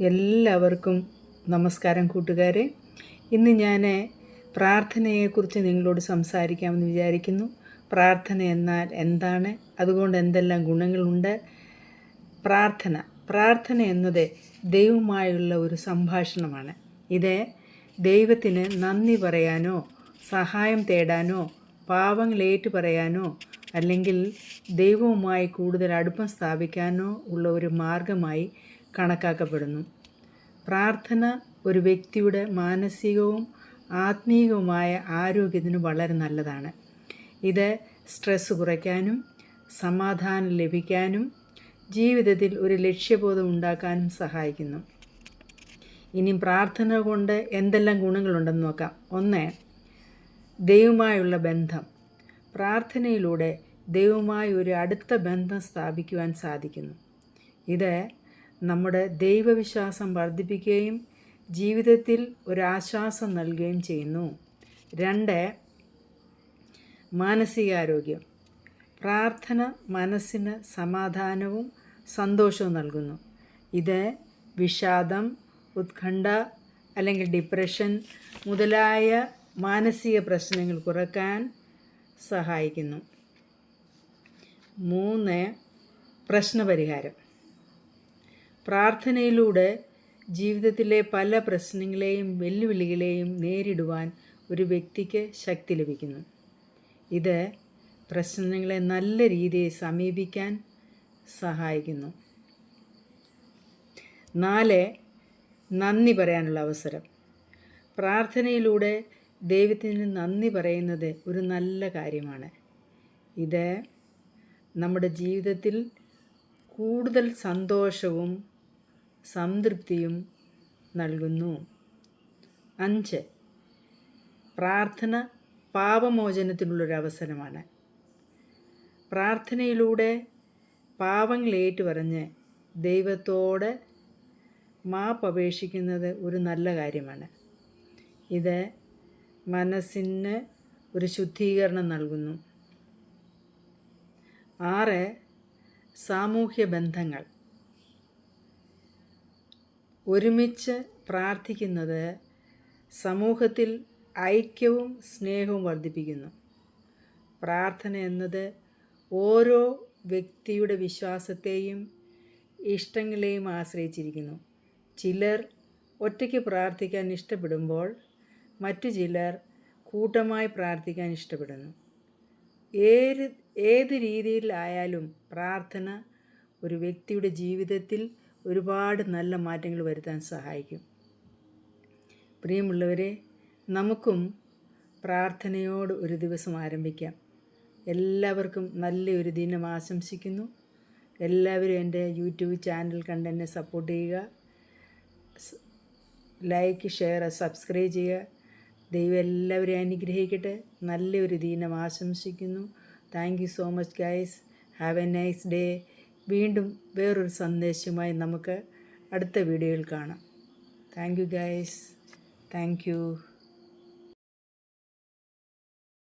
എല്ലാവർക്കും നമസ്കാരം കൂട്ടുകാരെ. ഇന്ന് ഞാൻ പ്രാർത്ഥനയെക്കുറിച്ച് നിങ്ങളോട് സംസാരിക്കാമെന്ന് വിചാരിക്കുന്നു. പ്രാർത്ഥന എന്നാൽ എന്താണ്? അതുകൊണ്ട് എന്തെല്ലാം ഗുണങ്ങളുണ്ട്? പ്രാർത്ഥന. പ്രാർത്ഥന എന്നത് ദൈവമായുള്ള ഒരു സംഭാഷണമാണ്. ഇത് ദൈവത്തിന് നന്ദി പറയാനോ സഹായം തേടാനോ പാവങ്ങൾ ഏറ്റു പറയാനോ അല്ലെങ്കിൽ ദൈവവുമായി കൂടുതൽ അടുപ്പം സ്ഥാപിക്കാനോ ഉള്ള ഒരു മാർഗമായി കണക്കാക്കപ്പെടുന്നു. പ്രാർത്ഥന ഒരു വ്യക്തിയുടെ മാനസികവും ആത്മീയവുമായ ആരോഗ്യത്തിന് വളരെ നല്ലതാണ്. ഇത് സ്ട്രെസ് കുറയ്ക്കാനും സമാധാനം ലഭിക്കാനും ജീവിതത്തിൽ ഒരു ലക്ഷ്യബോധം ഉണ്ടാക്കാനും സഹായിക്കുന്നു. ഇനി പ്രാർത്ഥന കൊണ്ട് എന്തെല്ലാം ഗുണങ്ങളുണ്ടെന്ന് നോക്കാം. ഒന്ന് ദൈവമായുള്ള ബന്ധം. പ്രാർത്ഥനയിലൂടെ ദൈവമായി ഒരു അടുത്ത ബന്ധം സ്ഥാപിക്കുവാൻ സാധിക്കുന്നു. ഇത് നമ്മുടെ ദൈവവിശ്വാസം വർദ്ധിപ്പിക്കുകയും ജീവിതത്തിൽ ഒരാശ്വാസം നൽകുകയും ചെയ്യുന്നു. രണ്ട് മാനസികാരോഗ്യം. പ്രാർത്ഥന മനസ്സിന് സമാധാനവും സന്തോഷവും നൽകുന്നു. ഇത് വിഷാദം ഉത്കണ്ഠ അല്ലെങ്കിൽ ഡിപ്രഷൻ മുതലായ മാനസിക പ്രശ്നങ്ങൾ കുറയ്ക്കാൻ സഹായിക്കുന്നു. മൂന്ന് പ്രശ്നപരിഹാരം. പ്രാർത്ഥനയിലൂടെ ജീവിതത്തിലെ പല പ്രശ്നങ്ങളെയും വെല്ലുവിളികളെയും നേരിടുവാൻ ഒരു വ്യക്തിക്ക് ശക്തി ലഭിക്കുന്നു. ഇത് പ്രശ്നങ്ങളെ നല്ല രീതിയിൽ സമീപിക്കാൻ സഹായിക്കുന്നു. നാല് നന്ദി പറയാനുള്ള അവസരം. പ്രാർത്ഥനയിലൂടെ ദൈവത്തിന് നന്ദി പറയുന്നത് ഒരു നല്ല കാര്യമാണ്. ഇത് നമ്മുടെ ജീവിതത്തിൽ കൂടുതൽ സന്തോഷവും സംതൃപ്തിയും നൽകുന്നു. അഞ്ച്. പ്രാർത്ഥന പാപമോചനത്തിനുള്ളൊരവസരമാണ്. പ്രാർത്ഥനയിലൂടെ പാവങ്ങൾ ഏറ്റുപറഞ്ഞ് ദൈവത്തോട് മാപ്പ് അപേക്ഷിക്കുന്നത് ഒരു നല്ല കാര്യമാണ്. ഇത് മനസ്സിന് ഒരു ശുദ്ധീകരണം നൽകുന്നു. ആറ്. സാമൂഹ്യ ബന്ധങ്ങൾ ഒരുമിച്ച് പ്രാർത്ഥിക്കുന്നത് സമൂഹത്തിൽ ഐക്യവും സ്നേഹവും വർദ്ധിപ്പിക്കുന്നു. പ്രാർത്ഥന എന്നത് ഓരോ വ്യക്തിയുടെ വിശ്വാസത്തെയും ഇഷ്ടങ്ങളെയും ആശ്രയിച്ചിരിക്കുന്നു. ചിലർ ഒറ്റയ്ക്ക് പ്രാർത്ഥിക്കാൻ ഇഷ്ടപ്പെടുമ്പോൾ മറ്റു ചിലർ കൂട്ടമായി പ്രാർത്ഥിക്കാൻ ഇഷ്ടപ്പെടുന്നു. ഏത് ഏത് രീതിയിലായാലും പ്രാർത്ഥന ഒരു വ്യക്തിയുടെ ജീവിതത്തിൽ ഒരുപാട് നല്ല മാറ്റങ്ങൾ വരുത്താൻ സഹായിക്കും. പ്രിയമുള്ളവരെ നമുക്കും പ്രാർത്ഥനയോട് ഒരു ദിവസം ആരംഭിക്കാം. എല്ലാവർക്കും നല്ലൊരു ദിനം ആശംസിക്കുന്നു. എല്ലാവരും എന്റെ യൂട്യൂബ് ചാനൽ കണ്ട് എന്നെ സപ്പോർട്ട് ചെയ്യുക. ലൈക്ക് ഷെയർ സബ്സ്ക്രൈബ് ചെയ്യുക. ദൈവം എല്ലാവരെയും അനുഗ്രഹിക്കട്ടെ. നല്ലൊരു ദിനം ആശംസിക്കുന്നു. Thank you so much guys. Have a nice day. വീണ്ടും വേറൊരു സന്ദേശവുമായി നമുക്ക് അടുത്ത വീഡിയോയിൽ കാണാം. Thank you guys thank you